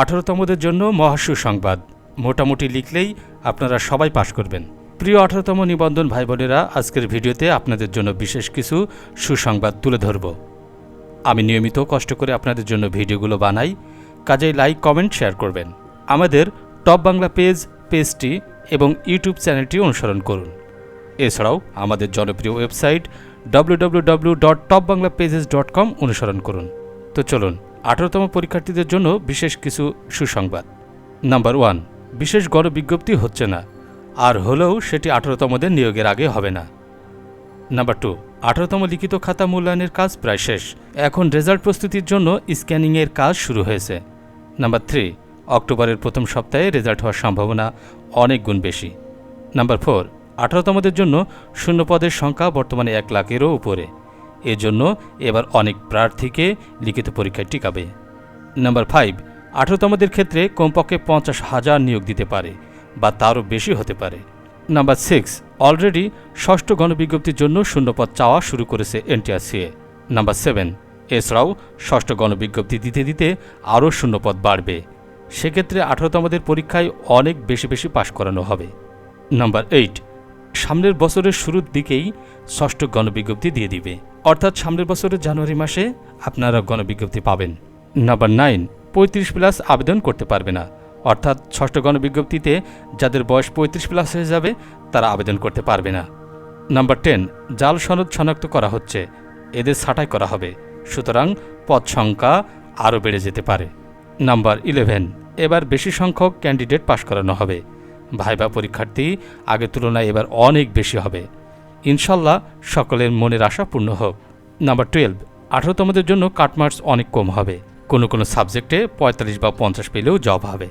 আঠারোতমদের জন্য মহাসু সংবাদ মোটামুটি লিখলেই আপনারা সবাই পাশ করবেন। প্রিয় আঠারোতম নিবন্ধন ভাই বোনেরা আজকের ভিডিওতে আপনাদের জন্য বিশেষ কিছু সুসংবাদ তুলে ধরব। আমি নিয়মিত কষ্ট করে আপনাদের জন্য ভিডিওগুলো বানাই, কাজেই লাইক, কমেন্ট, শেয়ার করবেন। আমাদের টপ বাংলা পেজ, পেজটি এবং ইউটিউব চ্যানেলটি অনুসরণ করুন। এছাড়াও আমাদের জনপ্রিয় ওয়েবসাইট www.topbanglapages.com অনুসরণ করুন। তো চলুন আঠারোতম পরীক্ষার্থীদের জন্য বিশেষ কিছু সুসংবাদ। নাম্বার ওয়ান, বিশেষ গণবিজ্ঞপ্তি হচ্ছে না। আর হলেও সেটি আঠারোতমদের নিয়োগের আগে হবে না। নাম্বার টু, আঠারোতম লিখিত খাতা মূল্যায়নের কাজ প্রায় শেষ। এখন রেজাল্ট প্রস্তুতির জন্য স্ক্যানিংয়ের কাজ শুরু হয়েছে। নাম্বার থ্রি, অক্টোবরের প্রথম সপ্তাহে রেজাল্ট হওয়ার সম্ভাবনা অনেক গুণ বেশি। নাম্বার ফোর, আঠারোতমদের জন্য শূন্যপদের সংখ্যা বর্তমানে এক লাখেরও উপরে। এজন্য এবার অনেক প্রার্থীকে লিখিত পরীক্ষায় টিকাবে। নাম্বার ফাইভ আঠারোতমদের ক্ষেত্রে কমপক্ষে পঞ্চাশ হাজার নিয়োগ দিতে পারে বা তারও বেশি হতে পারে। নাম্বার সিক্স অলরেডি ষষ্ঠ গণবিজ্ঞপ্তির জন্য শূন্যপদ চাওয়া শুরু করেছে এনটিআরসিএ নাম্বার সেভেন এছাড়াও ষষ্ঠ গণবিজ্ঞপ্তি দিতে দিতে আরও শূন্যপদ বাড়বে। সেক্ষেত্রে আঠারোতমদের পরীক্ষায় অনেক বেশি বেশি পাশ করানো হবে। নাম্বার এইট সামনের বছরের শুরুর দিকেই ষষ্ঠ গণবিজ্ঞপ্তি দিয়ে দিবে। অর্থাৎ সামনের বছরের জানুয়ারি মাসে আপনারা গণবিজ্ঞপ্তি পাবেন। নাম্বার নাইন পঁয়ত্রিশ প্লাস আবেদন করতে পারবে না। অর্থাৎ ষষ্ঠ গণবিজ্ঞপ্তিতে যাদের বয়স পঁয়ত্রিশ প্লাস হয়ে যাবে, তারা আবেদন করতে পারবে না। নাম্বার টেন জাল সনদ শনাক্ত করা হচ্ছে। এদের ছাঁটাই করা হবে। সুতরাং পদ সংখ্যা আরও বেড়ে যেতে পারে। নাম্বার ইলেভেন এবার বেশি সংখ্যক ক্যান্ডিডেট পাশ করানো হবে। ভাইবা পরীক্ষার্থী, আগের তুলনায় এবার অনেক বেশি হবে। ইনশাল্লাহ সকলের মনের আশা পূর্ণ হোক। নাম্বার টুয়েলভ আঠারো তোমাদের জন্য কাটমার্কস অনেক কম হবে। কোনো কোনো সাবজেক্টে পঁয়তাল্লিশ বা পঞ্চাশ পেলেও জব হবে।